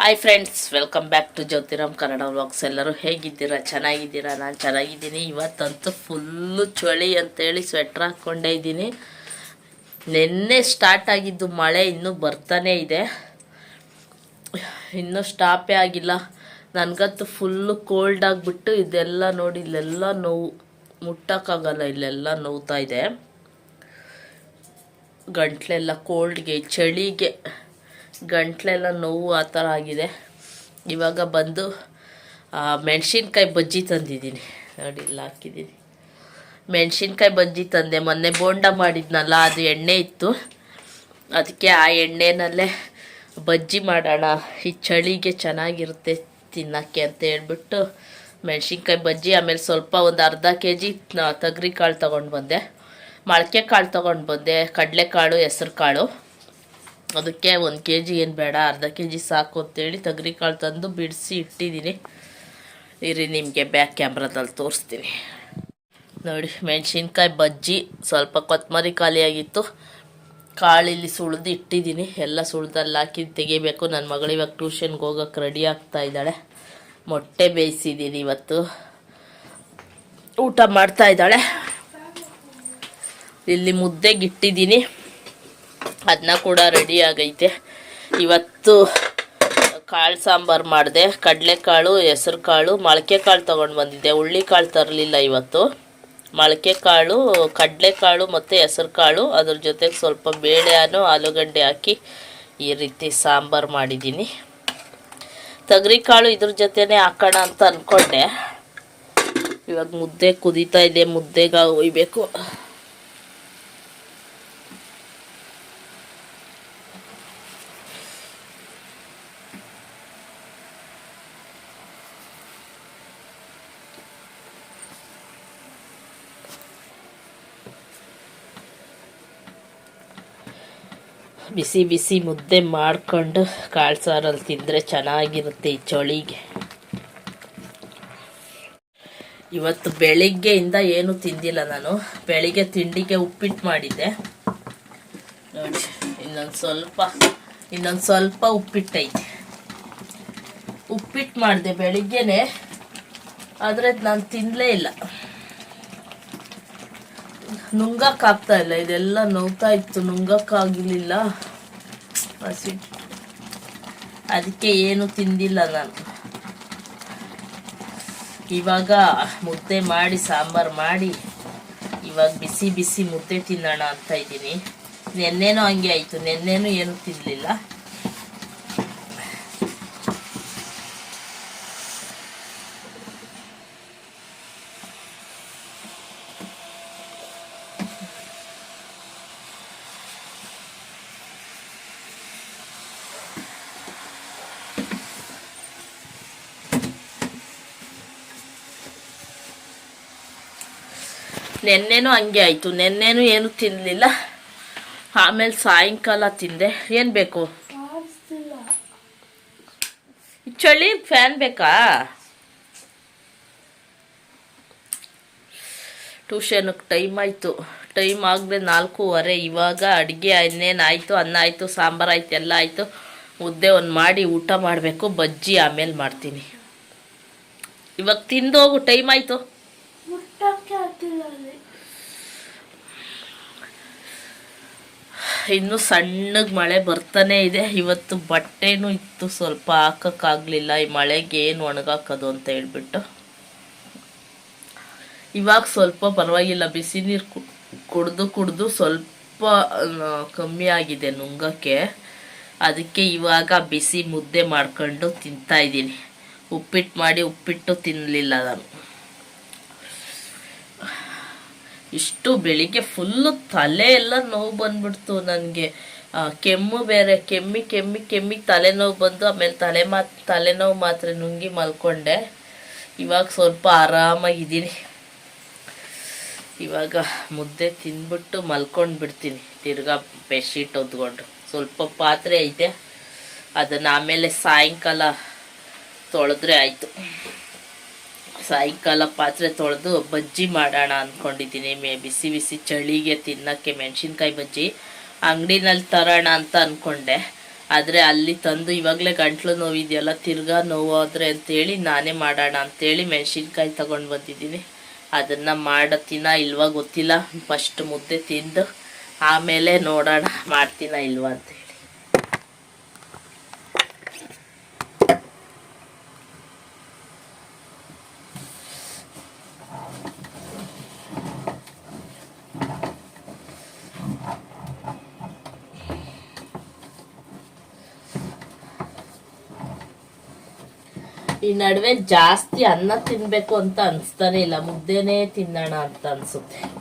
Hi friends welcome back to Jyotiram Kannada vlogs ಎಲ್ಲರೂ ಹೇಗಿದ್ದೀರಾ? ಚೆನ್ನಾಗಿದ್ದೀರಾ? ನಾನು ಚೆನ್ನಾಗಿದ್ದೀನಿ. ಇವತ್ತಂತೂ ಫುಲ್ಲು ಚಳಿ ಅಂತೇಳಿ ಸ್ವೆಟ್ರ್ ಹಾಕ್ಕೊಂಡೇ ಇದ್ದೀನಿ. ನಿನ್ನೆ ಸ್ಟಾರ್ಟ್ ಆಗಿದ್ದು ಮಳೆ ಇನ್ನೂ ಬರ್ತಾನೇ ಇದೆ. ಇನ್ನೂ ಸ್ಟಾಪೇ ಆಗಿಲ್ಲ. ನನಗಂತೂ ಫುಲ್ಲು ಕೋಲ್ಡ್ ಆಗಿಬಿಟ್ಟು ಇದೆಲ್ಲ ನೋಡಿ, ಇಲ್ಲೆಲ್ಲ ನೋವು. ಮುಟ್ಟೋಕ್ಕಾಗಲ್ಲ, ಇಲ್ಲೆಲ್ಲ ನೋವ್ತಾ ಇದೆ. ಗಂಟ್ಲೆಲ್ಲ ಕೋಲ್ಡ್ಗೆ ಚಳಿಗೆ. ಗಂಟ್ಲೆಲ್ಲ ನೋವು ಆ ಥರ ಆಗಿದೆ. ಇವಾಗ ಬಂದು ಮೆಣಸಿನ್ಕಾಯಿ ಬಜ್ಜಿ ತಂದಿದ್ದೀನಿ. ನೋಡಿ, ಇಲ್ಲ ಹಾಕಿದ್ದೀನಿ. ಮೆಣಸಿನ್ಕಾಯಿ ಬಜ್ಜಿ ತಂದೆ. ಮೊನ್ನೆ ಬೋಂಡ ಮಾಡಿದ್ನಲ್ಲ, ಅದು ಎಣ್ಣೆ ಇತ್ತು. ಅದಕ್ಕೆ ಆ ಎಣ್ಣೆನಲ್ಲೇ ಬಜ್ಜಿ ಮಾಡೋಣ. ಈ ಚಳಿಗೆ ಚೆನ್ನಾಗಿರುತ್ತೆ ತಿನ್ನೋಕ್ಕೆ ಅಂತ ಹೇಳ್ಬಿಟ್ಟು ಮೆಣಸಿನ್ಕಾಯಿ ಬಜ್ಜಿ, ಆಮೇಲೆ ಸ್ವಲ್ಪ ಒಂದು ಅರ್ಧ ಕೆ ಜಿ ತೊಗರಿ ಕಾಳು ತೊಗೊಂಡು ಬಂದೆ. ಮೊಳಕೆ ಕಾಳು ತೊಗೊಂಡು ಬಂದೆ. ಕಡಲೆಕಾಳು ಹೆಸ್ರು ಕಾಳು ಅದಕ್ಕೆ ಒಂದು ಕೆ ಜಿ ಏನು ಬೇಡ, ಅರ್ಧ ಕೆ ಜಿ ಸಾಕು ಅಂತೇಳಿ ಕಾಳು ತಂದು ಬಿಡಿಸಿ ಇಟ್ಟಿದ್ದೀನಿ ಇರಿ ನಿಮಗೆ ಬ್ಯಾಕ್ ಕ್ಯಾಮ್ರಾದಲ್ಲಿ ತೋರಿಸ್ತೀನಿ. ನೋಡಿ, ಮೆಣಸಿನ್ಕಾಯಿ ಬಜ್ಜಿ ಸ್ವಲ್ಪ ಕೊತ್ತಂಬರಿ ಖಾಲಿಯಾಗಿತ್ತು ಕಾಳು ಇಲ್ಲಿ ಸುಳಿದು ಇಟ್ಟಿದ್ದೀನಿ ಎಲ್ಲ ಸುಳ್ದಲ್ಲಿ ಹಾಕಿ ತೆಗಿಬೇಕು. ನನ್ನ ಮಗಳು ಇವಾಗ ಟ್ಯೂಷನ್ಗೆ ಹೋಗೋಕೆ ರೆಡಿ ಆಗ್ತಾ ಇದ್ದಾಳೆ. ಮೊಟ್ಟೆ ಬೇಯಿಸಿದ್ದೀನಿ ಇವತ್ತು. ಊಟ ಮಾಡ್ತಾ ಇದ್ದಾಳೆ. ಇಲ್ಲಿ ಮುದ್ದೆಗೆ ಇಟ್ಟಿದ್ದೀನಿ ಅದನ್ನ ಕೂಡ ರೆಡಿ ಆಗೈತೆ. ಇವತ್ತು ಕಾಳು ಸಾಂಬಾರು ಮಾಡಿದೆ. ಕಡಲೆಕಾಳು ಹೆಸರು ಕಾಳು ಮೊಳಕೆ ಕಾಳು ತೊಗೊಂಡು ಬಂದಿದ್ದೆ. ಹುಳ್ಳಿ ಕಾಳು ತರಲಿಲ್ಲ ಇವತ್ತು. ಮೊಳಕೆ ಕಾಳು ಕಡಲೆಕಾಳು ಮತ್ತು ಹೆಸರು ಕಾಳು ಅದ್ರ ಜೊತೆಗೆ ಸ್ವಲ್ಪ ಬೇಳೆನೂ ಆಲೂಗಡ್ಡೆ ಹಾಕಿ ಈ ರೀತಿ ಸಾಂಬಾರು ಮಾಡಿದ್ದೀನಿ. ತೊಗರಿ ಕಾಳು ಇದ್ರ ಜೊತೆನೇ ಹಾಕೋಣ ಅಂತ ಅಂದ್ಕೊಂಡೆ ಇವಾಗ ಮುದ್ದೆ ಕುದೀತಾ ಇದೆ. ಮುದ್ದೆಗೆ ಒಯ್ಬೇಕು ಬಿಸಿ ಬಿಸಿ ಮುದ್ದೆ ಮಾಡ್ಕೊಂಡು ಕಾಳು ಸಾರಲ್ಲಿ ತಿಂದರೆ ಚೆನ್ನಾಗಿರುತ್ತೆ ಈ ಚಳಿಗೆ. ಇವತ್ತು ಬೆಳಿಗ್ಗೆಯಿಂದ ಏನು ತಿಂದಿಲ್ಲ ನಾನು. ಬೆಳಿಗ್ಗೆ ತಿಂಡಿಗೆ ಉಪ್ಪಿಟ್ಟು ಮಾಡಿದ್ದೆ. ನೋಡಿ, ಇನ್ನೊಂದು ಸ್ವಲ್ಪ ಇನ್ನೊಂದು ಸ್ವಲ್ಪ ಉಪ್ಪಿಟ್ಟೈತೆ. ಉಪ್ಪಿಟ್ಟು ಮಾಡಿದೆ ಬೆಳಿಗ್ಗೆನೆ, ಆದರೆ ನಾನು ತಿನ್ನಲೇ ಇಲ್ಲ. ನುಂಗಕ್ಕಾಗ್ತಾ ಇಲ್ಲ, ಇದೆಲ್ಲ ನೋವ್ತಾ ಇತ್ತು ನುಂಗಕ್ ಹಸಿ. ಅದಕ್ಕೆ ಏನು ತಿಂದಿಲ್ಲ ನಾನು. ಇವಾಗ ಮುದ್ದೆ ಮಾಡಿ, ಸಾಂಬಾರ್ ಮಾಡಿ, ಇವಾಗ ಬಿಸಿ ಬಿಸಿ ಮುದ್ದೆ ತಿನ್ನೋಣ ಅಂತ ಇದ್ದೀನಿ. ನೆನ್ನೆನೂ ಹಂಗೆ ಆಯಿತು, ನೆನ್ನೆನೂ ಏನು ತಿನ್ನಲಿಲ್ಲ ನೆನ್ನೆನೂ ಹಂಗೆ ಆಯಿತು. ನೆನ್ನೆನೂ ಏನು ತಿನ್ನಲಿಲ್ಲ ಆಮೇಲೆ ಸಾಯಂಕಾಲ ತಿಂದೆ. ಏನು ಬೇಕು? ಚಳಿ ಫ್ಯಾನ್ ಬೇಕಾ? ಟ್ಯೂಷನ್ಗೆ ಟೈಮ್ ಆಯಿತು. ಟೈಮ್ ಆಗದೆ ನಾಲ್ಕೂವರೆ. ಇವಾಗ ಅಡುಗೆ ಇನ್ನೇನು ಆಯಿತು? ಅನ್ನ ಆಯಿತು, ಸಾಂಬಾರು ಆಯಿತು, ಎಲ್ಲ ಆಯಿತು. ಮುದ್ದೆ ಒಂದು ಮಾಡಿ ಊಟ ಮಾಡಬೇಕು. ಬಜ್ಜಿ ಆಮೇಲೆ ಮಾಡ್ತೀನಿ. ಇವಾಗ ತಿಂದೋಗು. ಟೈಮ್ ಆಯಿತು? ಇನ್ನು ಸಣ್ಣಗೆ ಮಳೆ ಬರ್ತಾನೆ ಇದೆ. ಇವತ್ತು ಬಟ್ಟೆನೂ ಇತ್ತು. ಸ್ವಲ್ಪ ಹಾಕಕ್ಕಾಗಲಿಲ್ಲ. ಈ ಮಳೆಗೆ ಏನು ಒಣಗಾಕೋದು ಅಂತ ಹೇಳ್ಬಿಟ್ಟು. ಇವಾಗ ಸ್ವಲ್ಪ ಪರವಾಗಿಲ್ಲ. ಬಿಸಿ ನೀರು ಕುಡ್ದು ಕುಡ್ದು ಸ್ವಲ್ಪ ಕಮ್ಮಿ ಆಗಿದೆ ನುಂಗಕ್ಕೆ. ಅದಕ್ಕೆ ಇವಾಗ ಬಿಸಿ ಮುದ್ದೆ ಮಾಡ್ಕೊಂಡು ತಿಂತಾ ಇದ್ದೀನಿ. ಉಪ್ಪಿಟ್ಟು ಮಾಡಿ ಉಪ್ಪಿಟ್ಟು ತಿನ್ನಲಿಲ್ಲ ನಾನು. ಇಷ್ಟು ಬೆಳಿಗ್ಗೆ ಫುಲ್ಲು ತಲೆ ಎಲ್ಲ ನೋವು ಬಂದ್ಬಿಡ್ತು ನನಗೆ. ಕೆಮ್ಮು ಬೇರೆ, ಕೆಮ್ಮಿ ಕೆಮ್ಮಿ ಕೆಮ್ಮಿಗೆ ತಲೆನೋವು ಬಂದು, ಆಮೇಲೆ ತಲೆ ಮಾತ್ ತಲೆನೋವು ಮಾತ್ರ ನುಂಗಿ ಮಲ್ಕೊಂಡೆ. ಇವಾಗ ಸ್ವಲ್ಪ ಆರಾಮಾಗಿದ್ದೀನಿ. ಇವಾಗ ಮುದ್ದೆ ತಿಂದ್ಬಿಟ್ಟು ಮಲ್ಕೊಂಡು ಬಿಡ್ತೀನಿ ತಿರ್ಗಾ ಬೆಡ್ಶೀಟ್ ಹೊದ್ಕೊಂಡು ಸ್ವಲ್ಪ ಪಾತ್ರೆ ಐತೆ, ಅದನ್ನು ಆಮೇಲೆ ಸಾಯಂಕಾಲ ತೊಳೆದ್ರೆ ಆಯಿತು. ಸಾಯಂಕಾಲ ಪಾತ್ರೆ ತೊಳೆದು ಬಜ್ಜಿ ಮಾಡೋಣ ಅಂದ್ಕೊಂಡಿದ್ದೀನಿ. ಮೇ ಬಿಸಿ ಬಿಸಿ ಚಳಿಗೆ ತಿನ್ನೋಕ್ಕೆ ಮೆಣಸಿನ್ಕಾಯಿ ಬಜ್ಜಿ ಅಂಗಡಿನಲ್ಲಿ ತರೋಣ ಅಂತ ಅಂದ್ಕೊಂಡೆ. ಆದರೆ ಅಲ್ಲಿ ತಂದು ಇವಾಗಲೇ ಗಂಟ್ಲು ನೋವಿದೆಯಲ್ಲ, ತಿರ್ಗಾ ನೋವಾದರೆ ಅಂತೇಳಿ ನಾನೇ ಮಾಡೋಣ ಅಂತೇಳಿ ಮೆಣಸಿನ್ಕಾಯಿ ತಗೊಂಡು ಬಂದಿದ್ದೀನಿ. ಅದನ್ನು ಮಾಡತ್ತೀನ ಇಲ್ವಾ ಗೊತ್ತಿಲ್ಲ. ಫಸ್ಟ್ ಮುದ್ದೆ ತಿಂದು ಆಮೇಲೆ ನೋಡೋಣ ಮಾಡ್ತೀನ ಇಲ್ವಾ ಅಂತೇಳಿ ಈ ನಡುವೆ ಜಾಸ್ತಿ ಅನ್ನ ತಿನ್ಬೇಕು ಅಂತ ಅನ್ಸ್ತಾನೆ ಇಲ್ಲ. ಮುದ್ದೆನೇ ತಿನ್ನೋಣ ಅಂತ ಅನ್ಸುತ್ತೆ.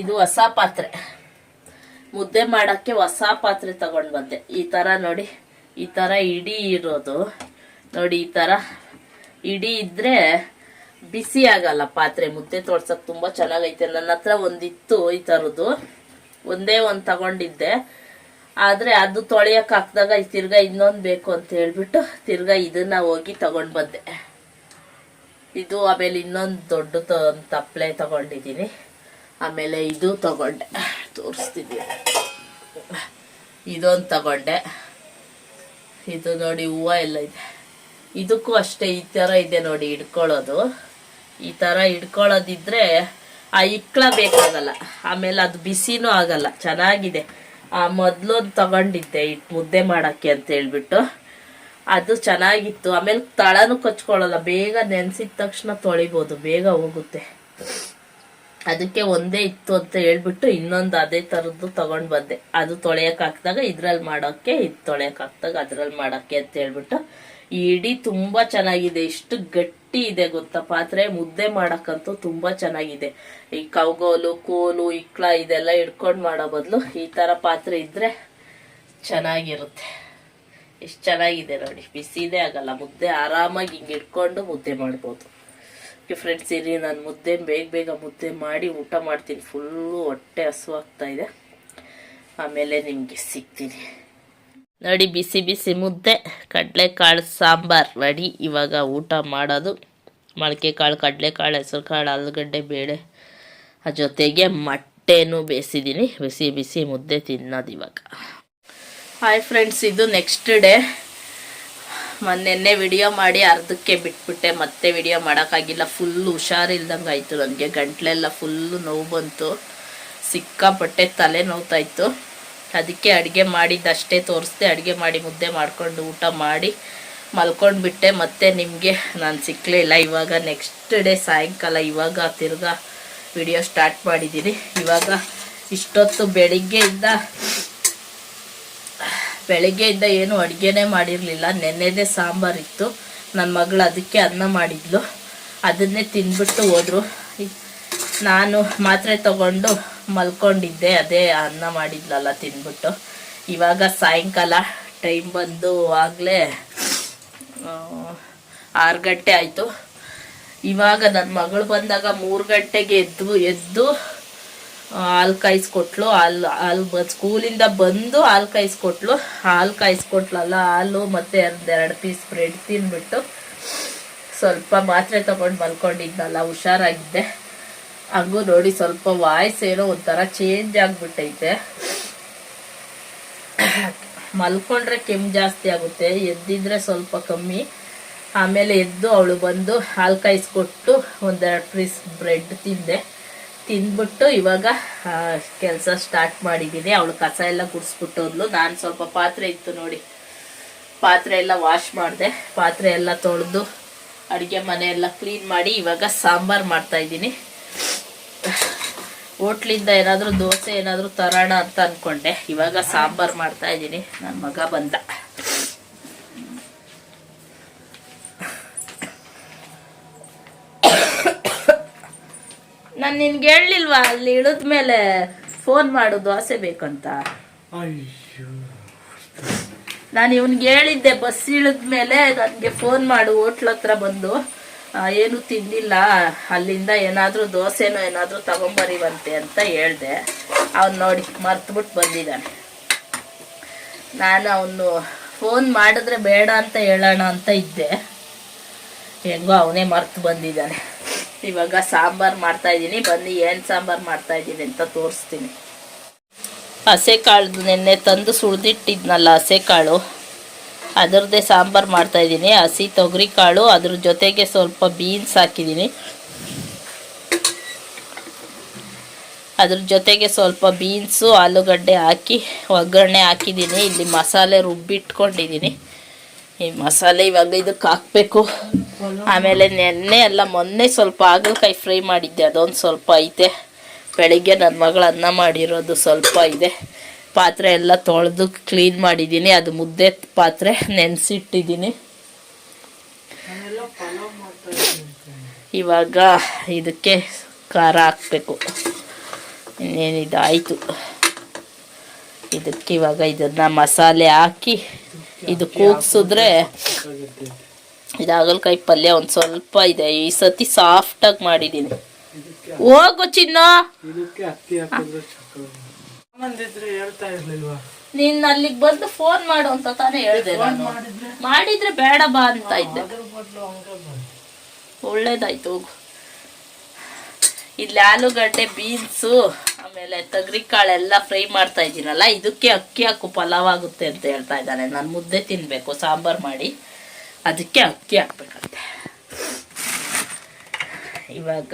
ಇದು ಹೊಸ ಪಾತ್ರೆ. ಮುದ್ದೆ ಮಾಡೋಕ್ಕೆ ಹೊಸ ಪಾತ್ರೆ ತಗೊಂಡು ಬಂದೆ. ಈ ಥರ ನೋಡಿ, ಈ ಥರ ಇಡೀ ಇರೋದು. ನೋಡಿ, ಈ ಥರ ಇಡೀ ಇದ್ರೆ ಬಿಸಿ ಆಗಲ್ಲ ಪಾತ್ರೆ. ಮುದ್ದೆ ತೋರ್ಸಕ್ ತುಂಬ ಚೆನ್ನಾಗೈತೆ. ನನ್ನ ಹತ್ರ ಒಂದಿತ್ತು ಈ ಥರದ್ದು ಒಂದೇ ಒಂದು ತಗೊಂಡಿದ್ದೆ. ಆದರೆ ಅದು ತೊಳೆಯೋಕೆ ಹಾಕಿದಾಗ ತಿರ್ಗಾ ಇನ್ನೊಂದು ಬೇಕು ಅಂತ ಹೇಳ್ಬಿಟ್ಟು ತಿರ್ಗಾ ಇದನ್ನ ಹೋಗಿ ತಗೊಂಡು ಬಂದೆ. ಇದು ಆಮೇಲೆ ಇನ್ನೊಂದು ದೊಡ್ಡ ತಪ್ಪಲೆ ತಗೊಂಡಿದ್ದೀನಿ. ಆಮೇಲೆ ಇದು ತಗೊಂಡೆ. ತೋರಿಸ್ತಿದ್ದೀನಿ ಇದೊಂದು ತಗೊಂಡೆ. ಇದು ನೋಡಿ ಹೂವು ಎಲ್ಲ ಇದೆ. ಇದಕ್ಕೂ ಅಷ್ಟೇ ಈ ಥರ ಇದೆ ನೋಡಿ ಹಿಡ್ಕೊಳ್ಳೋದು. ಈ ಥರ ಹಿಡ್ಕೊಳ್ಳೋದಿದ್ರೆ ಆ ಇಕ್ಕಳ ಬೇಕಾಗಲ್ಲ. ಆಮೇಲೆ ಅದು ಬಿಸಿನೂ ಆಗಲ್ಲ. ಚೆನ್ನಾಗಿದೆ. ಆ ಮೊದಲೊಂದು ತಗೊಂಡಿದ್ದೆ ಇಟ್ಟು ಮುದ್ದೆ ಮಾಡೋಕ್ಕೆ ಅಂತ ಹೇಳ್ಬಿಟ್ಟು. ಅದು ಚೆನ್ನಾಗಿತ್ತು. ಆಮೇಲೆ ತಳನೂ ಕಚ್ಕೊಳ್ಳಲ್ಲ. ಬೇಗ ನೆನೆಸಿದ ತಕ್ಷಣ ತೊಳಿಬೋದು. ಬೇಗ ಹೋಗುತ್ತೆ. ಅದಕ್ಕೆ ಒಂದೇ ಇತ್ತು ಅಂತ ಹೇಳ್ಬಿಟ್ಟು ಇನ್ನೊಂದು ಅದೇ ಥರದ್ದು ತಗೊಂಡು ಬಂದೆ. ಅದು ತೊಳೆಯಕ್ಕೆ ಹಾಕಿದಾಗ ಇದ್ರಲ್ಲಿ ಮಾಡೋಕ್ಕೆ ಇದು ತೊಳೆಯಕ್ಕೆ ಹಾಕ್ದಾಗ ಅದ್ರಲ್ಲಿ ಮಾಡೋಕ್ಕೆ ಅಂತ ಹೇಳ್ಬಿಟ್ಟು. ಇಡೀ ತುಂಬ ಚೆನ್ನಾಗಿದೆ. ಇಷ್ಟು ಗಟ್ಟಿ ಇದೆ ಗೊತ್ತಾ? ಪಾತ್ರೆ ಮುದ್ದೆ ಮಾಡೋಕ್ಕಂತೂ ತುಂಬ ಚೆನ್ನಾಗಿದೆ. ಈ ಕೌಗೋಲು, ಕೋಲು, ಇಕ್ಳ ಇದೆಲ್ಲ ಹಿಡ್ಕೊಂಡು ಮಾಡೋ ಬದಲು ಈ ಥರ ಪಾತ್ರೆ ಇದ್ದರೆ ಚೆನ್ನಾಗಿರುತ್ತೆ. ಎಷ್ಟು ಚೆನ್ನಾಗಿದೆ ನೋಡಿ. ಬಿಸಿದೇ ಆಗಲ್ಲ. ಮುದ್ದೆ ಆರಾಮಾಗಿ ಹಿಂಗೆ ಇಟ್ಕೊಂಡು ಮುದ್ದೆ ಮಾಡ್ಬೋದು. ಓಕೆ ಫ್ರೆಂಡ್ಸ್ ಇಲ್ಲಿ ನಾನು ಮುದ್ದೆ, ಬೇಗ ಬೇಗ ಮುದ್ದೆ ಮಾಡಿ ಊಟ ಮಾಡ್ತೀನಿ. ಫುಲ್ಲು ಹೊಟ್ಟೆ ಹಸುವಾಗ್ತಾ ಇದೆ. ಆಮೇಲೆ ನಿಮಗೆ ಸಿಗ್ತೀನಿ. ನೋಡಿ, ಬಿಸಿ ಬಿಸಿ ಮುದ್ದೆ, ಕಡಲೆಕಾಳು ಸಾಂಬಾರು ರೆಡಿ. ಇವಾಗ ಊಟ ಮಾಡೋದು. ಮೊಳಕೆ ಕಾಳು ಕಡಲೆಕಾಳು ಹೆಸರು ಕಾಳು ಆಲೂಗಡ್ಡೆ, ಬೇಳೆ ಆ ಜೊತೆಗೆ ಮೊಟ್ಟೆನೂ ಬೇಯಿಸಿದ್ದೀನಿ. ಬಿಸಿ ಬಿಸಿ ಮುದ್ದೆ ತಿನ್ನೋದು ಇವಾಗ. ಹಾಯ್ ಫ್ರೆಂಡ್ಸ್ ಇದು ನೆಕ್ಸ್ಟ್ ಡೇ ಮೊನ್ನೆನ್ನೆ ವಿಡಿಯೋ ಮಾಡಿ ಅರ್ಧಕ್ಕೆ ಬಿಟ್ಬಿಟ್ಟೆ, ಮತ್ತೆ ವಿಡಿಯೋ ಮಾಡೋಕ್ಕಾಗಿಲ್ಲ. ಫುಲ್ಲು ಹುಷಾರಿಲ್ದಂಗೆ ಆಯಿತು ನನಗೆ. ಗಂಟ್ಲೆಲ್ಲ ಫುಲ್ಲು ನೋವು ಬಂತು. ಸಿಕ್ಕಾಪಟ್ಟೆ ತಲೆ ನೋವ್ತಾ ಇತ್ತು ಅದಕ್ಕೆ ಅಡುಗೆ ಮಾಡಿದ್ದಷ್ಟೇ ತೋರಿಸ್ದೆ. ಅಡುಗೆ ಮಾಡಿ ಮುದ್ದೆ ಮಾಡಿಕೊಂಡು ಊಟ ಮಾಡಿ ಮಲ್ಕೊಂಡು ಬಿಟ್ಟೆ ಮತ್ತೆ ನಿಮಗೆ ನಾನು ಸಿಕ್ಕಲೇ ಇಲ್ಲ. ಇವಾಗ ನೆಕ್ಸ್ಟ್ ಡೇ ಸಾಯಂಕಾಲ ಇವಾಗ ತಿರ್ಗಾ ವಿಡಿಯೋ ಸ್ಟಾರ್ಟ್ ಮಾಡಿದ್ದೀನಿ. ಇವಾಗ ಇಷ್ಟೊತ್ತು ಬೆಳಿಗ್ಗೆಯಿಂದ ಬೆಳಗ್ಗೆಯಿಂದ ಏನು ಅಡುಗೆನೇ ಮಾಡಿರಲಿಲ್ಲ. ನೆನ್ನೆದೇ ಸಾಂಬಾರಿತ್ತು ನನ್ನ ಮಗಳು ಅದಕ್ಕೆ ಅನ್ನ ಮಾಡಿದ್ಲು. ಅದನ್ನೇ ತಿಂದ್ಬಿಟ್ಟು ಹೋದ್ರು. ನಾನು ಮಾತ್ರೆ ತಗೊಂಡು ಮಲ್ಕೊಂಡಿದ್ದೆ. ಅದೇ ಅನ್ನ ಮಾಡಿದ್ಲಲ್ಲ ತಿಂದ್ಬಿಟ್ಟು. ಇವಾಗ ಸಾಯಂಕಾಲ ಟೈಮ್ ಬಂದು ಆಗಲೇ ಆರು ಗಂಟೆ ಆಯಿತು. ಇವಾಗ ನನ್ನ ಮಗಳು ಬಂದಾಗ ಮೂರು ಗಂಟೆಗೆ ಎದ್ದು ಎದ್ದು ಹಾಲು ಕಾಯಿಸ್ಕೊಟ್ಲು, ಹಾಲು ಹಾಲು ಸ್ಕೂಲಿಂದ ಬಂದು ಹಾಲು ಕಾಯಿಸ್ಕೊಟ್ಲು. ಹಾಲು ಕಾಯಿಸ್ಕೊಟ್ಲಲ್ಲ, ಹಾಲು ಮತ್ತು ಎರಡು ಪೀಸ್ ಬ್ರೆಡ್ ತಿಂದ್ಬಿಟ್ಟು ಸ್ವಲ್ಪ ಮಾತ್ರೆ ತಗೊಂಡು ಮಲ್ಕೊಂಡಿದ್ನಲ್ಲ, ಹುಷಾರಾಗಿದ್ದೆ. ಹಂಗೂ ನೋಡಿ ಸ್ವಲ್ಪ ವಾಯ್ಸ್ ಏನೋ ಒಂಥರ ಚೇಂಜ್ ಆಗಿಬಿಟ್ಟೈತೆ. ಮಲ್ಕೊಂಡ್ರೆ ಕೆಮ್ಮು ಜಾಸ್ತಿ ಆಗುತ್ತೆ, ಎದ್ದಿದ್ರೆ ಸ್ವಲ್ಪ ಕಮ್ಮಿ. ಆಮೇಲೆ ಎದ್ದು ಅವಳು ಬಂದು ಹಾಲು ಕಾಯಿಸ್ಕೊಟ್ಟು ಒಂದೆರಡು ಪೀಸ್ ಬ್ರೆಡ್ ತಿಂದೆ. ತಿಂದ್ಬಿಟ್ಟು ಇವಾಗ ಕೆಲಸ ಸ್ಟಾರ್ಟ್ ಮಾಡಿದ್ದೀನಿ. ಅವಳು ಕಸ ಎಲ್ಲ ಗುಡಿಸ್ಬಿಟ್ಟು ಹೋದ್ಲು. ನಾನು ಸ್ವಲ್ಪ ಪಾತ್ರೆ ಇತ್ತು ನೋಡಿ. ಪಾತ್ರೆ ಎಲ್ಲ ವಾಶ್ ಮಾಡಿದೆ. ಪಾತ್ರೆ ಎಲ್ಲ ತೊಳೆದು ಅಡುಗೆ ಮನೆ ಎಲ್ಲ ಕ್ಲೀನ್ ಮಾಡಿ ಇವಾಗ ಸಾಂಬಾರು ಮಾಡ್ತಾ ಇದ್ದೀನಿ. ಹೋಟ್ಲಿಂದ ಏನಾದರೂ ದೋಸೆ ಏನಾದರೂ ತರೋಣ ಅಂತ ಅಂದ್ಕೊಂಡೆ ಇವಾಗ ಸಾಂಬಾರು ಮಾಡ್ತಾ ಇದ್ದೀನಿ. ನನ್ನ ಮಗ ಬಂದ. ನಿನ್ಗೆ ಹೇಳಲಿಲ್ವಾ? ಅಲ್ಲಿ ಇಳಿದ ಮೇಲೆ ಫೋನ್ ಮಾಡು ದೋಸೆ ಬೇಕಂತ. ಅಯ್ಯೋ. ನಾನು ಇವನ್ಗೆ ಹೇಳಿದ್ದೆ ಬಸ್ ಇಳಿದ ಮೇಲೆ ನನಗೆ ಫೋನ್ ಮಾಡು ಹೋಟ್ಲ್ ಹತ್ರ ಬಂದು. ಏನು ತಿಂದಿಲ್ಲ. ಅಲ್ಲಿಂದ ಏನಾದರೂ ದೋಸೆನೋ ಏನಾದರೂ ತಗೊಂಬರಿವಂತೆ ಅಂತ ಹೇಳ್ದೆ. ಅವ್ನು ನೋಡಿ ಮರ್ತ್ಬಿಟ್ಟು ಬಂದಿದ್ದಾನೆ ನಾನು ಅವನು ಫೋನ್ ಮಾಡಿದ್ರೆ ಬೇಡ ಅಂತ ಹೇಳೋಣ ಅಂತ ಇದ್ದೆ. ಹೆಂಗೋ ಅವನೇ ಮರ್ತು ಬಂದಿದ್ದಾನೆ ಇವಾಗ ಸಾಂಬಾರು ಮಾಡ್ತಾ ಇದ್ದೀನಿ. ಬನ್ನಿ, ಏನು ಸಾಂಬಾರು ಮಾಡ್ತಾ ಇದ್ದೀನಿ ಅಂತ ತೋರಿಸ್ತೀನಿ. ಹಸೆ ನೆನ್ನೆ ತಂದು ಸುಳಿದಿಟ್ಟಿದ್ನಲ್ಲ ಹಸೆ ಕಾಳು. ಅದರದ್ದೇ ಸಾಂಬಾರು ಮಾಡ್ತಾ ಇದ್ದೀನಿ. ಹಸಿ ತೊಗರಿ ಕಾಳು, ಅದ್ರ ಜೊತೆಗೆ ಸ್ವಲ್ಪ ಬೀನ್ಸ್ ಹಾಕಿದ್ದೀನಿ. ಅದ್ರ ಜೊತೆಗೆ ಸ್ವಲ್ಪ ಬೀನ್ಸು, ಆಲೂಗಡ್ಡೆ ಹಾಕಿ, ಒಗ್ಗರಣೆ ಹಾಕಿದ್ದೀನಿ. ಇಲ್ಲಿ ಮಸಾಲೆ ರುಬ್ಬಿಟ್ಕೊಂಡಿದ್ದೀನಿ. ಈ ಮಸಾಲೆ ಇವಾಗ ಇದಕ್ಕೆ ಹಾಕಬೇಕು. ಆಮೇಲೆ ನೆನ್ನೆ ಎಲ್ಲ ಮೊನ್ನೆ ಸ್ವಲ್ಪ ಹಾಗಲಕಾಯಿ ಫ್ರೈ ಮಾಡಿದ್ದೆ. ಅದೊಂದು ಸ್ವಲ್ಪ ಐತೆ. ಬೆಳಿಗ್ಗೆ ನನ್ನ ಮಗಳು ಅನ್ನ ಮಾಡಿರೋದು ಸ್ವಲ್ಪ ಇದೆ. ಪಾತ್ರೆ ಎಲ್ಲ ತೊಳೆದು ಕ್ಲೀನ್ ಮಾಡಿದ್ದೀನಿ ಅದು ಮುದ್ದೆ ಪಾತ್ರೆ ನೆನೆಸಿಟ್ಟಿದ್ದೀನಿ ಇವಾಗ ಇದಕ್ಕೆ ಖಾರ ಹಾಕಬೇಕು. ಇನ್ನೇನಿದಾಯಿತು? ಇದಕ್ಕೆ ಇವಾಗ ಇದನ್ನು ಮಸಾಲೆ ಹಾಕಿ ಇದು ಕೂಗ್ಸಿದ್ರೆ ಇದು ಹಾಗಲ್ಕಾಯಿ ಪಲ್ಯ ಒಂದು ಸ್ವಲ್ಪ ಇದೆ. ಈ ಸತಿ ಸಾಫ್ಟಾಗಿ ಮಾಡಿದ್ದೀನಿ. ಹೋಗು ಚಿನ್ನ. ನೀನ್ ಅಲ್ಲಿಗೆ ಬಂದು ಫೋನ್ ಮಾಡು ಅಂತ ತಾನೇ ಹೇಳಿದೆ ನಾನು. ಮಾಡಿದ್ರೆ? ಬೇಡ ಬಾ ಅಂತ ಇದ್ದೆ. ಒಳ್ಳೇದಾಯ್ತು ಹೋಗು. ಇಲ್ಲಿ ಆಲೂಗಡ್ಡೆ ಬೀನ್ಸು ಆಮೇಲೆ ತಗ್ರಿ ಕಾಳೆಲ್ಲ ಫ್ರೈ ಮಾಡ್ತಾ ಇದ್ದೀನಲ್ಲ ಇದಕ್ಕೆ ಅಕ್ಕಿ ಹಾಕು ಪಲಾವ್ ಆಗುತ್ತೆ ಅಂತ ಹೇಳ್ತಾ ಇದ್ದಾನೆ. ನಾನು ಮುದ್ದೆ ತಿನ್ಬೇಕು ಸಾಂಬಾರ್ ಮಾಡಿ. ಅದಕ್ಕೆ ಅಕ್ಕಿ ಹಾಕ್ಬೇಕಂತೆ. ಇವಾಗ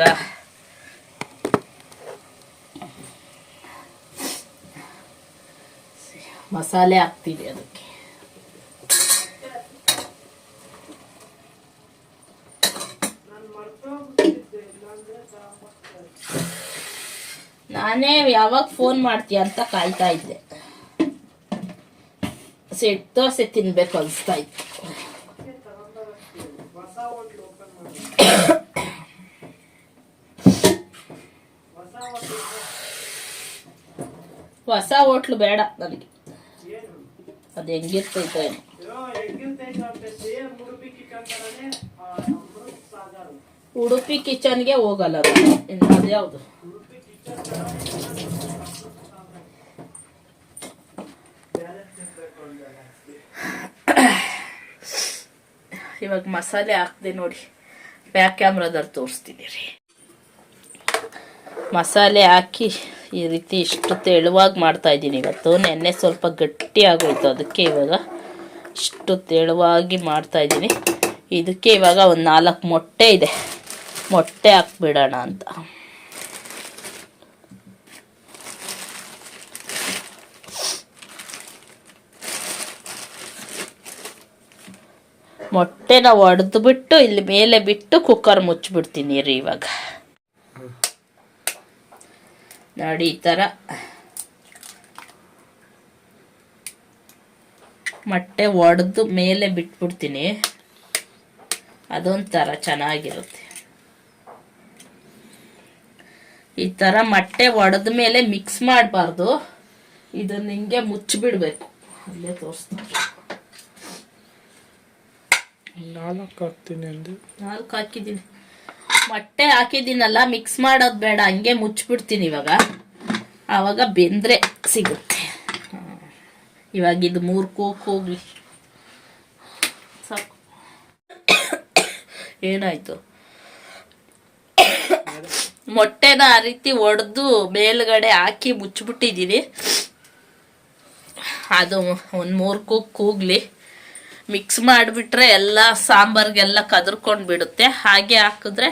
ಮಸಾಲೆ ಹಾಕ್ತೀವಿ ಅದಕ್ಕೆ. ನಾನೇ ಯಾವಾಗ ಫೋನ್ ಮಾಡ್ತೀಯ ಅಂತ ಕಾಯ್ತಾ ಇದ್ದೆ. ಸೆಟ್ ದೋಸೆ ತಿನ್ಬೇಕು ಅನಿಸ್ತಾ ಇತ್ತು ಹೊಸ ಹೋಟ್ಲು ಓಪನ್ ಮಾಡಿ ಹೊಸ ಹೋಟ್ಲು ಬೇಡ ನನಗೆ. ಅದು ಹೆಂಗಿರ್ತೈತೋ ಏನೋ. ಉಡುಪಿ ಕಿಚನ್ಗೆ ಹೋಗಲ್ಲ ಅದು. ಇನ್ನು ಅದ್ಯಾವುದು ಇವಾಗ ಮಸಾಲೆ ಹಾಕ್ದೆ ನೋಡಿ. ಬ್ಯಾಕ್ ಕ್ಯಾಮ್ರಾದಲ್ಲಿ ತೋರಿಸ್ತಿದ್ದೀರಿ ಮಸಾಲೆ ಹಾಕಿ ಈ ರೀತಿ ಇಷ್ಟು ತೆಳುವಾಗಿ ಮಾಡ್ತಾ ಇದ್ದೀನಿ ಇವತ್ತು. ನೆನ್ನೆ ಸ್ವಲ್ಪ ಗಟ್ಟಿ ಆಗೋಯ್ತು ಅದಕ್ಕೆ ಇವಾಗ ಇಷ್ಟು ತೆಳುವಾಗಿ ಮಾಡ್ತಾ ಇದ್ದೀನಿ. ಇದಕ್ಕೆ ಇವಾಗ ಒಂದು ನಾಲ್ಕು ಮೊಟ್ಟೆ ಇದೆ. ಮೊಟ್ಟೆ ಹಾಕ್ಬಿಡೋಣ ಅಂತ. ಮೊಟ್ಟೆನ ಒಡೆದ್ಬಿಟ್ಟು ಇಲ್ಲಿ ಮೇಲೆ ಬಿಟ್ಟು ಕುಕ್ಕರ್ ಮುಚ್ಚಿಬಿಡ್ತೀನಿ ರೀ ಇವಾಗ. ನೋಡಿ ಈ ಥರ ಮೊಟ್ಟೆ ಒಡೆದು ಮೇಲೆ ಬಿಟ್ಬಿಡ್ತೀನಿ. ಅದೊಂಥರ ಚೆನ್ನಾಗಿರುತ್ತೆ. ಈ ಥರ ಮೊಟ್ಟೆ ಒಡೆದ ಮೇಲೆ ಮಿಕ್ಸ್ ಮಾಡಬಾರ್ದು. ಇದನ್ನ ಹಿಂಗೆ ಮುಚ್ಚಿಬಿಡ್ಬೇಕು. ಅಲ್ಲೇ ತೋರಿಸ್ತಾರೆ ನಾಲ್ಕು ಹಾಕ್ತೀನಿ ಅಂದ್ರೆ ನಾಲ್ಕು ಹಾಕಿದ್ದೀನಿ. ಮೊಟ್ಟೆ ಹಾಕಿದ್ದೀನಲ್ಲ ಮಿಕ್ಸ್ ಮಾಡೋದು ಬೇಡ, ಹಂಗೆ ಮುಚ್ಚಿಬಿಡ್ತೀನಿ ಇವಾಗ. ಆವಾಗ ಬೆಂದ್ರೆ ಸಿಗುತ್ತೆ. ಇವಾಗ ಇದು ಮೂರು ಕೋಕ್ ಹೋಗ್ಲಿ. ಸಾಕು. ಏನಾಯ್ತು? ಮೊಟ್ಟೆನ ಆ ರೀತಿ ಒಡೆದು ಮೇಲ್ಗಡೆ ಹಾಕಿ ಮುಚ್ಚಿಬಿಟ್ಟಿದ್ದೀನಿ ಅದು ಒಂದು ಮೂರು ಕೂಗ್ ಕೂಗ್ಲಿ ಮಿಕ್ಸ್ ಮಾಡಿಬಿಟ್ರೆ ಎಲ್ಲ ಸಾಂಬಾರ್ಗೆಲ್ಲ ಕದರ್ಕೊಂಡು ಬಿಡುತ್ತೆ. ಹಾಗೆ ಹಾಕಿದ್ರೆ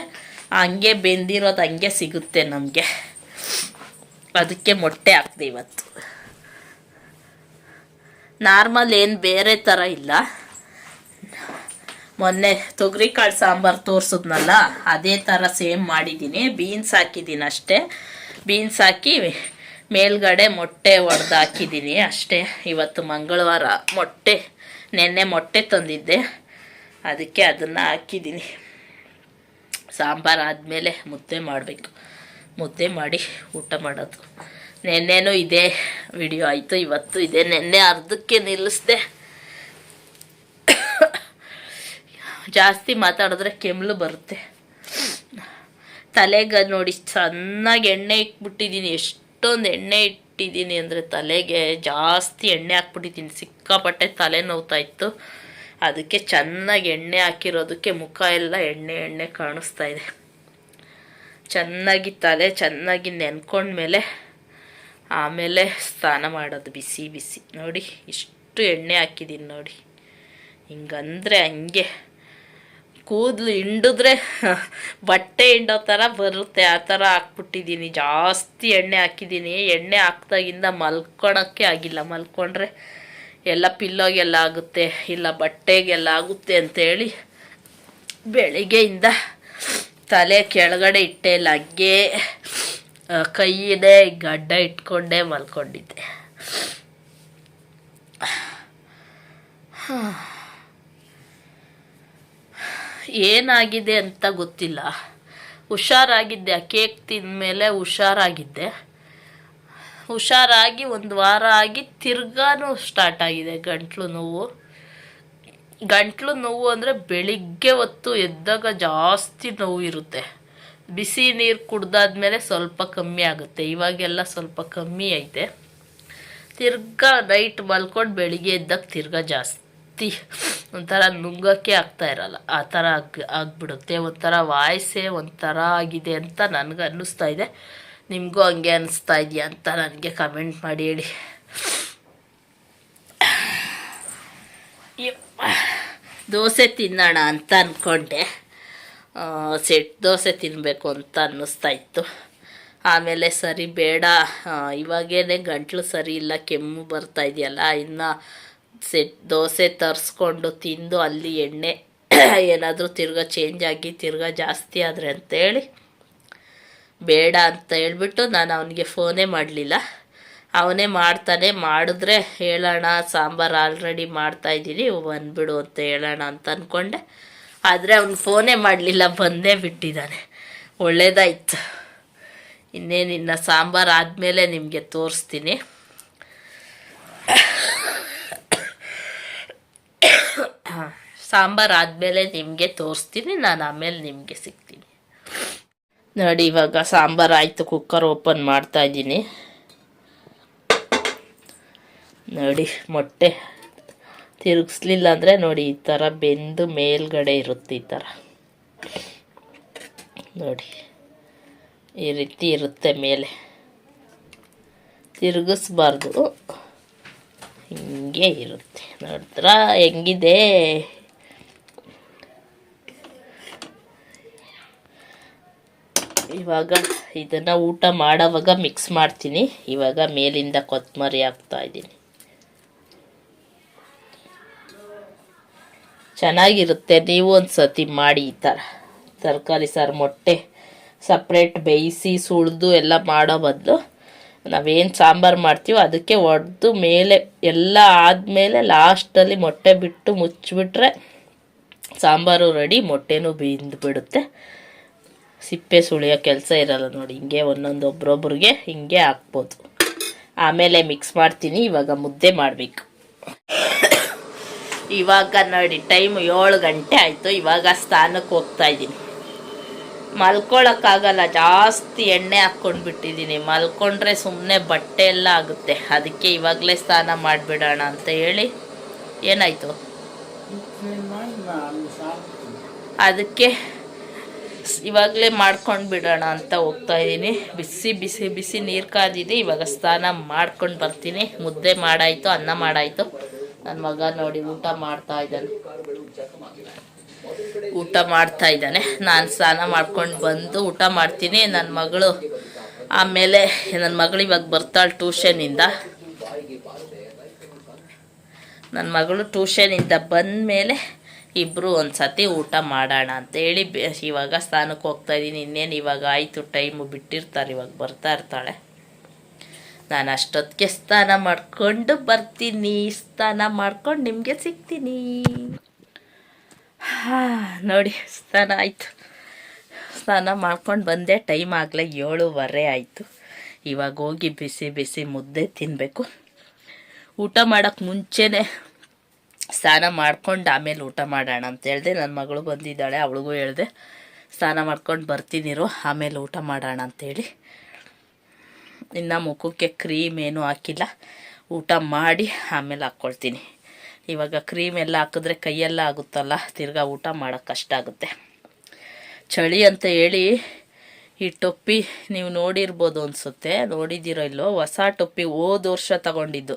ಹಂಗೆ ಬೆಂದಿರೋದು ಹಂಗೆ ಸಿಗುತ್ತೆ ನಮಗೆ. ಅದಕ್ಕೆ ಮೊಟ್ಟೆ ಹಾಕ್ದೆ ಇವತ್ತು. ನಾರ್ಮಲ್ ಏನು ಬೇರೆ ಥರ ಇಲ್ಲ. ಮೊನ್ನೆ ತೊಗರಿ ಕಾಳು ಸಾಂಬಾರು ತೋರಿಸಿದ್ನಲ್ಲ, ಅದೇ ಥರ ಸೇಮ್ ಮಾಡಿದ್ದೀನಿ ಬೀನ್ಸ್ ಹಾಕಿದ್ದೀನಿ ಅಷ್ಟೇ. ಬೀನ್ಸ್ ಹಾಕಿ ಮೇಲ್ಗಡೆ ಮೊಟ್ಟೆ ಒಡೆದು ಹಾಕಿದ್ದೀನಿ ಅಷ್ಟೇ. ಇವತ್ತು ಮಂಗಳವಾರ ಮೊಟ್ಟೆ. ನೆನ್ನೆ ಮೊಟ್ಟೆ ತಂದಿದ್ದೆ. ಅದಕ್ಕೆ ಅದನ್ನು ಹಾಕಿದ್ದೀನಿ. ಸಾಂಬಾರು ಆದಮೇಲೆ ಮುದ್ದೆ ಮಾಡಬೇಕು. ಮುದ್ದೆ ಮಾಡಿ ಊಟ ಮಾಡೋದು. ನೆನ್ನೆನೂ ಇದೇ ವಿಡಿಯೋ ಆಯಿತು. ಇವತ್ತು ಇದೆ ನೆನ್ನೆ ಅರ್ಧಕ್ಕೆ ನಿಲ್ಲಿಸ್ದೆ. ಜಾಸ್ತಿ ಮಾತಾಡಿದ್ರೆ ಕೆಮ್ಮು ಬರುತ್ತೆ. ತಲೆಗೆ ನೋಡಿ, ಚೆನ್ನಾಗಿ ಎಣ್ಣೆ ಇಟ್ಬಿಟ್ಟಿದ್ದೀನಿ. ಎಷ್ಟೊಂದು ಎಣ್ಣೆ ಇಟ್ಟಿದ್ದೀನಿ ಅಂದರೆ ತಲೆಗೆ ಜಾಸ್ತಿ ಎಣ್ಣೆ ಹಾಕ್ಬಿಟ್ಟಿದ್ದೀನಿ. ಸಿಕ್ಕಾಪಟ್ಟೆ ತಲೆ ನೋವ್ತಾ ಇತ್ತು ಅದಕ್ಕೆ ಚೆನ್ನಾಗಿ ಎಣ್ಣೆ ಹಾಕಿರೋದಕ್ಕೆ ಮುಖ ಎಲ್ಲ ಎಣ್ಣೆ ಎಣ್ಣೆ ಕಾಣಿಸ್ತಾ ಇದೆ. ಚೆನ್ನಾಗಿ ತಲೆ ಚೆನ್ನಾಗಿ ನೆನ್ಕೊಂಡ್ಮೇಲೆ ಆಮೇಲೆ ಸ್ನಾನ ಮಾಡೋದು, ಬಿಸಿ ಬಿಸಿ. ನೋಡಿ, ಇಷ್ಟು ಎಣ್ಣೆ ಹಾಕಿದ್ದೀನಿ ನೋಡಿ. ಹಿಂಗಂದರೆ ಹಂಗೆ. ಕೂದಲು ಹಿಂಡಿದ್ರೆ ಬಟ್ಟೆ ಹಿಂಡೋ ಥರ ಬರುತ್ತೆ, ಆ ಥರ ಹಾಕ್ಬಿಟ್ಟಿದ್ದೀನಿ. ಜಾಸ್ತಿ ಎಣ್ಣೆ ಹಾಕಿದ್ದೀನಿ. ಎಣ್ಣೆ ಹಾಕ್ದಾಗಿಂದ ಮಲ್ಕೊಳಕ್ಕೆ ಆಗಿಲ್ಲ. ಮಲ್ಕೊಂಡ್ರೆ ಎಲ್ಲ ಪಿಲ್ಲೋಗೆಲ್ಲ ಆಗುತ್ತೆ, ಇಲ್ಲ ಬಟ್ಟೆಗೆಲ್ಲ ಆಗುತ್ತೆ ಅಂತೇಳಿ ಬೆಳಿಗ್ಗೆಯಿಂದ ತಲೆ ಕೆಳಗಡೆ ಇಟ್ಟೆ, ಲಗ್ಗೆ ಕೈಯಿದೆ, ಗಡ್ಡ ಇಟ್ಕೊಂಡೇ, ಮಲ್ಕೊಂಡಿದ್ದೆ. ಏನಾಗಿದೆ ಅಂತ ಗೊತ್ತಿಲ್ಲ. ಹುಷಾರಾಗಿದ್ದೆ ಆ ಕೇಕ್ ತಿಂದಮೇಲೆ ಹುಷಾರಾಗಿದ್ದೆ. ಹುಷಾರಾಗಿ ಒಂದು ವಾರ ಆಗಿ ತಿರ್ಗಾನು ಸ್ಟಾರ್ಟ್ ಆಗಿದೆ ಗಂಟ್ಲು ನೋವು. ಗಂಟ್ಲು ನೋವು ಅಂದರೆ ಬೆಳಿಗ್ಗೆ ಹೊತ್ತು ಎದ್ದಾಗ ಜಾಸ್ತಿ ನೋವು ಇರುತ್ತೆ. ಬಿಸಿ ನೀರು ಕುಡ್ದಾದ್ಮೇಲೆ ಸ್ವಲ್ಪ ಕಮ್ಮಿ ಆಗುತ್ತೆ. ಇವಾಗೆಲ್ಲ ಸ್ವಲ್ಪ ಕಮ್ಮಿ ಐತೆ. ತಿರ್ಗಾ ನೈಟ್ ಮಲ್ಕೊಂಡು ಬೆಳಿಗ್ಗೆ ಎದ್ದಾಗ ತಿರ್ಗಾ ಜಾಸ್ತಿ. ಒಂಥರ ನುಂಗಕ್ಕೆ ಆಗ್ತಾ ಇರಲ್ಲ. ಆ ಥರ ಆಗ್, ಆಗ್ಬಿಡುತ್ತೆ. ಒಂಥರ ವಾಯ್ಸೇ ಒಂಥರ ಆಗಿದೆ ಅಂತ ನನಗೆ ಅನ್ನಿಸ್ತಾ ಇದೆ. ನಿಮಗೂ ಹಂಗೆ ಅನ್ನಿಸ್ತಾ ಇದೆಯಾ ಅಂತ ನನಗೆ ಕಮೆಂಟ್ ಮಾಡಿ ಹೇಳಿ. ದೋಸೆ ತಿನ್ನೋಣ ಅಂತ ಅಂದ್ಕೊಂಡೆ ಸೆಟ್ ದೋಸೆ ತಿನ್ನಬೇಕು ಅಂತ ಅನ್ನಿಸ್ತಾ ಇತ್ತು. ಆಮೇಲೆ ಸರಿ, ಬೇಡ. ಇವಾಗೇನೆ ಗಂಟ್ಲು ಸರಿ ಇಲ್ಲ, ಕೆಮ್ಮು ಬರ್ತಾ ಇದೆಯಲ್ಲ, ಇನ್ನು ಸೆಟ್ ದೋಸೆ ತರಿಸ್ಕೊಂಡು ತಿಂದು ಅಲ್ಲಿ ಎಣ್ಣೆ ಏನಾದರೂ ತಿರ್ಗಾ ಚೇಂಜ್ ಆಗಿ ತಿರ್ಗ ಜಾಸ್ತಿ ಆದರೆ ಅಂತೇಳಿ, ಬೇಡ ಅಂತ ಹೇಳ್ಬಿಟ್ಟು ನಾನು ಅವನಿಗೆ ಫೋನೇ ಮಾಡಲಿಲ್ಲ. ಅವನೇ ಮಾಡ್ತಾನೆ, ಮಾಡಿದ್ರೆ ಹೇಳೋಣ, ಸಾಂಬಾರು ಆಲ್ರೆಡಿ ಮಾಡ್ತಾಯಿದ್ದೀನಿ ಬಂದುಬಿಡು ಅಂತ ಹೇಳೋಣ ಅಂತ ಅಂದ್ಕೊಂಡೆ ಆದರೆ ಅವ್ನು ಫೋನೇ ಮಾಡಲಿಲ್ಲ, ಬಂದೇ ಬಿಟ್ಟಿದ್ದಾನೆ. ಒಳ್ಳೇದಾಯ್ತು. ಇನ್ನೇನಿನ್ನ ಸಾಂಬಾರು ಆದಮೇಲೆ ನಿಮಗೆ ತೋರಿಸ್ತೀನಿ. ಸಾಂಬಾರು ಆದಮೇಲೆ ನಿಮಗೆ ತೋರಿಸ್ತೀನಿ, ನಾನು ಆಮೇಲೆ ನಿಮಗೆ ಸಿಗ್ತೀನಿ. ನೋಡಿ, ಇವಾಗ ಸಾಂಬಾರು ಆಯಿತು ಕುಕ್ಕರ್ ಓಪನ್ ಮಾಡ್ತಾ ಇದ್ದೀನಿ. ನೋಡಿ, ಮೊಟ್ಟೆ ತಿರುಗಿಸ್ಲಿಲ್ಲ ಅಂದರೆ ನೋಡಿ, ಈ ಥರ ಬೆಂದು ಮೇಲ್ಗಡೆ ಇರುತ್ತೆ ಈ ಥರ ನೋಡಿ, ಈ ರೀತಿ ಇರುತ್ತೆ ಮೇಲೆ. ತಿರುಗಿಸ್ಬಾರ್ದು. ಹಿಂಗೆ ಇರುತ್ತೆ. ನೋಡಿದ್ರ, ಹೆಂಗಿದೆ? ಇವಾಗ ಇದನ್ನು ಊಟ ಮಾಡೋವಾಗ ಮಿಕ್ಸ್ ಮಾಡ್ತೀನಿ. ಇವಾಗ ಮೇಲಿಂದ ಕೊತ್ತಂಬರಿ ಹಾಕ್ತಾ ಇದ್ದೀನಿ. ಚೆನ್ನಾಗಿರುತ್ತೆ. ನೀವು ಒಂದು ಸತಿ ಮಾಡಿ ಈ ಥರ. ತರಕಾರಿ ಸಾರು, ಮೊಟ್ಟೆ ಸಪ್ರೇಟ್ ಬೇಯಿಸಿ ಸುಳಿದು ಎಲ್ಲ ಮಾಡೋ ಬದಲು ನಾವೇನು ಸಾಂಬಾರು ಮಾಡ್ತೀವೋ ಅದಕ್ಕೆ ಒಡೆದು ಮೇಲೆ ಎಲ್ಲ ಆದಮೇಲೆ ಲಾಸ್ಟಲ್ಲಿ ಮೊಟ್ಟೆ ಬಿಟ್ಟು ಮುಚ್ಚಿಬಿಟ್ರೆ ಸಾಂಬಾರು ರೆಡಿ, ಮೊಟ್ಟೆನೂ ಬಿಂದ್ಬಿಡುತ್ತೆ. ಸಿಪ್ಪೆ ಸುಳಿಯೋ ಕೆಲಸ ಇರಲ್ಲ ನೋಡಿ, ಹಿಂಗೆ ಒಂದೊಂದು ಒಬ್ರೊಬ್ರಿಗೆ ಹಿಂಗೆ ಹಾಕ್ಬೋದು. ಆಮೇಲೆ ಮಿಕ್ಸ್ ಮಾಡ್ತೀನಿ, ಇವಾಗ ಮುದ್ದೆ ಮಾಡಬೇಕು. ಇವಾಗ ನೋಡಿ ಟೈಮ್ ಏಳು ಗಂಟೆ ಆಯಿತು, ಇವಾಗ ಸ್ಥಾನಕ್ಕೆ ಹೋಗ್ತಾ ಇದ್ದೀನಿ. ಮಲ್ಕೊಳಕ್ಕಾಗಲ್ಲ, ಜಾಸ್ತಿ ಎಣ್ಣೆ ಹಾಕ್ಕೊಂಡು ಬಿಟ್ಟಿದ್ದೀನಿ ಮಲ್ಕೊಂಡ್ರೆ ಸುಮ್ಮನೆ ಬಟ್ಟೆ ಎಲ್ಲ ಆಗುತ್ತೆ. ಅದಕ್ಕೆ ಇವಾಗಲೇ ಸ್ನಾನ ಮಾಡಿಬಿಡೋಣ ಅಂತ ಹೇಳಿ ಏನಾಯಿತು? ಅದಕ್ಕೆ ಇವಾಗಲೇ ಮಾಡ್ಕೊಂಡು ಬಿಡೋಣ ಅಂತ ಹೋಗ್ತಾ ಇದ್ದೀನಿ. ಬಿಸಿ ಬಿಸಿ ಬಿಸಿ ನೀರು ಕಾದಿದೆ. ಇವಾಗ ಸ್ನಾನ ಮಾಡ್ಕೊಂಡು ಬರ್ತೀನಿ. ಮುದ್ದೆ ಮಾಡಾಯಿತು, ಅನ್ನ ಮಾಡಾಯಿತು. ನನ್ನ ಮಗ ನೋಡಿ ಊಟ ಮಾಡ್ತಾ ಇದ್ದಾನೆ. ಊಟ ಮಾಡ್ತಾ ಇದ್ದಾನೆ. ನಾನು ಸ್ನಾನ ಮಾಡ್ಕೊಂಡು ಬಂದು ಊಟ ಮಾಡ್ತೀನಿ. ನನ್ನ ಮಗಳು ಆಮೇಲೆ ನನ್ನ ಮಗಳು ಇವಾಗ ಬರ್ತಾಳೆ ಟ್ಯೂಷನಿಂದ ನನ್ನ ಮಗಳು ಟ್ಯೂಷನಿಂದ ಬಂದಮೇಲೆ ಇಬ್ಬರು ಒಂದು ಸತಿ ಊಟ ಮಾಡೋಣ ಅಂತೇಳಿ ಇವಾಗ ಸ್ನಾನಕ್ಕೆ ಹೋಗ್ತಾ ಇದ್ದೀನಿ. ಇನ್ನೇನು ಇವಾಗ ಆಯಿತು ಟೈಮು ಬಿಟ್ಟಿರ್ತಾರೆ, ಇವಾಗ ಬರ್ತಾ ಇರ್ತಾಳೆ. ನಾನು ಅಷ್ಟೊತ್ತಿಗೆ ಸ್ನಾನ ಮಾಡ್ಕೊಂಡು ಬರ್ತೀನಿ. ಸ್ನಾನ ಮಾಡ್ಕೊಂಡು ನಿಮಗೆ ಸಿಗ್ತೀನಿ. ನೋಡಿ, ಸ್ನಾನ ಆಯಿತು. ಸ್ನಾನ ಮಾಡ್ಕೊಂಡು ಬಂದೆ ಟೈಮ್ ಆಗಲೇ ಏಳುವರೆ ಆಯಿತು. ಇವಾಗ ಹೋಗಿ ಬಿಸಿ ಬಿಸಿ ಮುದ್ದೆ ತಿನ್ನಬೇಕು ಊಟ ಮಾಡೋಕ್ಕೆ ಮುಂಚೆನೇ ಸ್ನಾನ ಮಾಡ್ಕೊಂಡು ಆಮೇಲೆ ಊಟ ಮಾಡೋಣ ಅಂತ ಹೇಳಿದೆ. ನನ್ನ ಮಗಳು ಬಂದಿದ್ದಾಳೆ, ಅವಳಿಗೂ ಹೇಳಿದೆ. ಸ್ನಾನ ಮಾಡ್ಕೊಂಡು ಬರ್ತೀನಿರು ಆಮೇಲೆ ಊಟ ಮಾಡೋಣ ಅಂತೇಳಿ ಇನ್ನು ಮುಖಕ್ಕೆ ಕ್ರೀಮ್ ಏನೂ ಹಾಕಿಲ್ಲ. ಊಟ ಮಾಡಿ ಆಮೇಲೆ ಹಾಕ್ಕೊಳ್ತೀನಿ. ಇವಾಗ ಕ್ರೀಮ್ ಎಲ್ಲ ಹಾಕಿದ್ರೆ ಕೈಯೆಲ್ಲ ಆಗುತ್ತಲ್ಲ, ತಿರ್ಗಾ ಊಟ ಮಾಡೋಕ್ಕೆ ಕಷ್ಟ ಆಗುತ್ತೆ. ಚಳಿ ಅಂತ ಹೇಳಿ ಈ ಟೊಪ್ಪಿ ನೀವು ನೋಡಿರ್ಬೋದು ಅನಿಸುತ್ತೆ, ನೋಡಿದ್ದೀರೋ ಇಲ್ಲೋ ಹೊಸ ಟೊಪ್ಪಿ ಹೋದ ವರ್ಷ ತಗೊಂಡಿದ್ದು.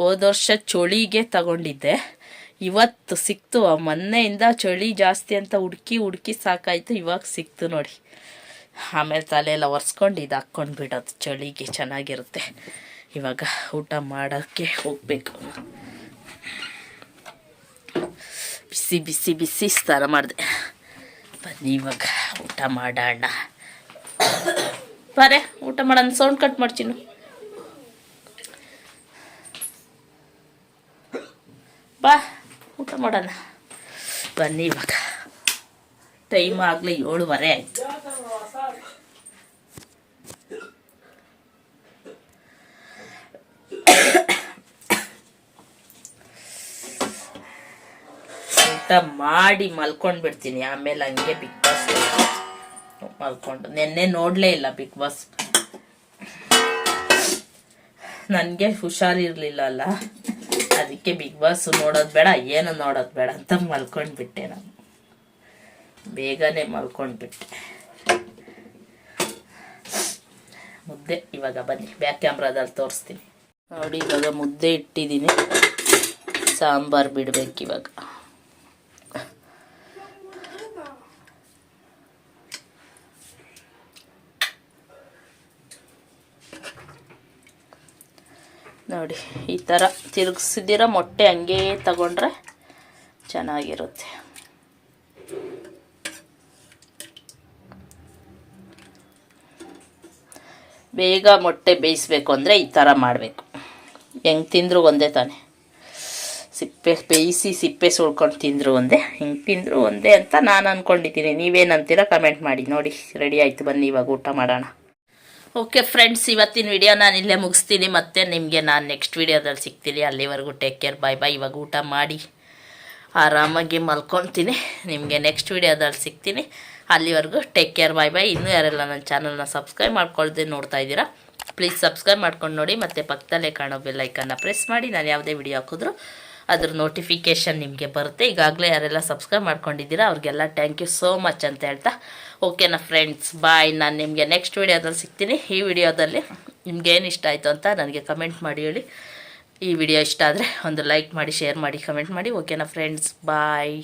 ಹೋದ ವರ್ಷ ಚಳಿಗೆ ತಗೊಂಡಿದ್ದೆ. ಇವತ್ತು ಸಿಕ್ತು ಮೊನ್ನೆಯಿಂದ ಚಳಿ ಜಾಸ್ತಿ ಅಂತ ಹುಡುಕಿ ಹುಡುಕಿ ಸಾಕಾಯಿತು, ಇವಾಗ ಸಿಕ್ತು ನೋಡಿ. ಆಮೇಲೆ ತಲೆಯೆಲ್ಲ ಒರೆಸ್ಕೊಂಡು ಇದು ಹಾಕ್ಕೊಂಡು ಬಿಡೋದು, ಚಳಿಗೆ ಚೆನ್ನಾಗಿರುತ್ತೆ. ಇವಾಗ ಊಟ ಮಾಡೋಕ್ಕೆ ಹೋಗಬೇಕು. ಬಿಸಿ ಬಿಸಿ ಬಿಸಿ ಸ್ನಾನ ಮಾಡಿದೆ. ಬನ್ನಿ ಇವಾಗ ಊಟ ಮಾಡೋಣ. ಬಾರೆ, ಊಟ ಮಾಡೋಣ. ಸೌಂಡ್ ಕಟ್ ಮಾಡ್ತೀನಿ ಬಾ, ಊಟ ಮಾಡೋಣ. ಬನ್ನಿ ಇವಾಗ. ಟೈಮ್ ಆಗಲಿ ಏಳುವರೆ ಆಯಿತು. ಊಟ ಮಾಡಿ ಮಲ್ಕೊಂಡ್ಬಿಡ್ತೀನಿ. ಆಮೇಲೆ ಹಂಗೆ ಬಿಗ್ ಬಾಸ್ ಮಲ್ಕೊಂಡು. ನಿನ್ನೆ ನೋಡಲೇ ಇಲ್ಲ ಬಿಗ್ ಬಾಸ್ ನನಗೆ ಹುಷಾರಿರ್ಲಿಲ್ಲ ಅಲ್ಲ. ಅದಕ್ಕೆ ಬಿಗ್ ಬಾಸ್ ನೋಡೋದು ಬೇಡ, ಏನು ನೋಡೋದು ಬೇಡ ಅಂತ ಮಲ್ಕೊಂಡ್ಬಿಟ್ಟೆ ನಾನು. ಬೇಗನೆ ಮಲ್ಕೊಂಡ್ಬಿಟ್ಟೆ. ಮುದ್ದೆ, ಇವಾಗ ಬನ್ನಿ. ಬ್ಯಾಕ್ ಕ್ಯಾಮ್ರಾದಲ್ಲಿ ತೋರಿಸ್ತೀನಿ. ನೋಡಿ, ಇವಾಗ ಮುದ್ದೆ ಇಟ್ಟಿದ್ದೀನಿ. ಸಾಂಬಾರು ಬಿಡ್ಬೇಕು ಇವಾಗ. ನೋಡಿ, ಈ ಥರ ತಿರುಗಿಸಿದಿರ ಮೊಟ್ಟೆ ಹಂಗೇ ತಗೊಂಡ್ರೆ ಚೆನ್ನಾಗಿರುತ್ತೆ. ಬೇಗ ಮೊಟ್ಟೆ ಬೇಯಿಸ್ಬೇಕು ಅಂದರೆ ಈ ಥರ ಮಾಡಬೇಕು. ಹೆಂಗೆ ತಿಂದರೂ ಒಂದೇ ತಾನೆ. ಸಿಪ್ಪೆ, ಬೇಯಿಸಿ ಸಿಪ್ಪೆ ಸುಳ್ಕೊಂಡು ತಿಂದರು ಒಂದೇ, ಹಿಂಗೆ ತಿಂದರು ಒಂದೇ ಅಂತ ನಾನು ಅಂದ್ಕೊಂಡಿದ್ದೀನಿ ನೀವೇನಂತೀರ ಕಮೆಂಟ್ ಮಾಡಿ. ನೋಡಿ ರೆಡಿ ಆಯಿತು, ಬನ್ನಿ, ಇವಾಗ ಊಟ ಮಾಡೋಣ. ಓಕೆ ಫ್ರೆಂಡ್ಸ್ ಇವತ್ತಿನ ವಿಡಿಯೋ ನಾನು ಇಲ್ಲೇ ಮುಗಿಸ್ತೀನಿ. ಮತ್ತೆ ನಿಮಗೆ ನಾನು ನೆಕ್ಸ್ಟ್ ವಿಡಿಯೋದಲ್ಲಿ ಸಿಗ್ತೀನಿ. ಅಲ್ಲಿವರೆಗೂ ಟೇಕ್ ಕೇರ್ ಬಾಯ್ ಬಾಯ್ ಇವಾಗ ಊಟ ಮಾಡಿ ಆರಾಮಾಗಿ ಮಲ್ಕೊತೀನಿ. ನಿಮಗೆ ನೆಕ್ಸ್ಟ್ ವಿಡಿಯೋದಲ್ಲಿ ಸಿಗ್ತೀನಿ. ಅಲ್ಲಿವರೆಗೂ ಟೇಕ್ ಕೇರ್ ಬಾಯ್ ಬಾಯ್ ಇನ್ನೂ ಯಾರೆಲ್ಲ ನನ್ನ ಚಾನಲ್ನ ಸಬ್ಸ್ಕ್ರೈಬ್ ಮಾಡ್ಕೊಳ್ದೆ ನೋಡ್ತಾ ಇದ್ದೀರಾ ಪ್ಲೀಸ್ ಸಬ್ಸ್ಕ್ರೈಬ್ ಮಾಡ್ಕೊಂಡು ನೋಡಿ. ಮತ್ತು ಪಕ್ಕದಲ್ಲೇ ಕಾಣೋ ಬೆಲ್ಲೈಕನ್ನ ಪ್ರೆಸ್ ಮಾಡಿ. ನಾನು ಯಾವುದೇ ವಿಡಿಯೋ ಹಾಕಿದ್ರು ಅದ್ರ ನೋಟಿಫಿಕೇಷನ್ ನಿಮಗೆ ಬರುತ್ತೆ. ಈಗಾಗಲೇ ಯಾರೆಲ್ಲ ಸಬ್ಸ್ಕ್ರೈಬ್ ಮಾಡ್ಕೊಂಡಿದ್ದೀರಾ, ಅವ್ರಿಗೆಲ್ಲ ಥ್ಯಾಂಕ್ ಯು ಸೋ ಮಚ್ ಅಂತ ಹೇಳ್ತಾ ಓಕೆನಾ ಫ್ರೆಂಡ್ಸ್ ಬಾಯ್ ನಾನು ನಿಮಗೆ ನೆಕ್ಸ್ಟ್ ವಿಡಿಯೋದಲ್ಲಿ ಸಿಗ್ತೀನಿ. ಈ ವಿಡಿಯೋದಲ್ಲಿ ನಿಮ್ಗೇನು ಇಷ್ಟ ಆಯಿತು ಅಂತ ನನಗೆ ಕಮೆಂಟ್ ಮಾಡಿ ಹೇಳಿ. ಈ ವಿಡಿಯೋ ಇಷ್ಟ ಆದರೆ ಒಂದು ಲೈಕ್ ಮಾಡಿ ಶೇರ್ ಮಾಡಿ ಕಮೆಂಟ್ ಮಾಡಿ. ಓಕೆನಾ ಫ್ರೆಂಡ್ಸ್ ಬಾಯ್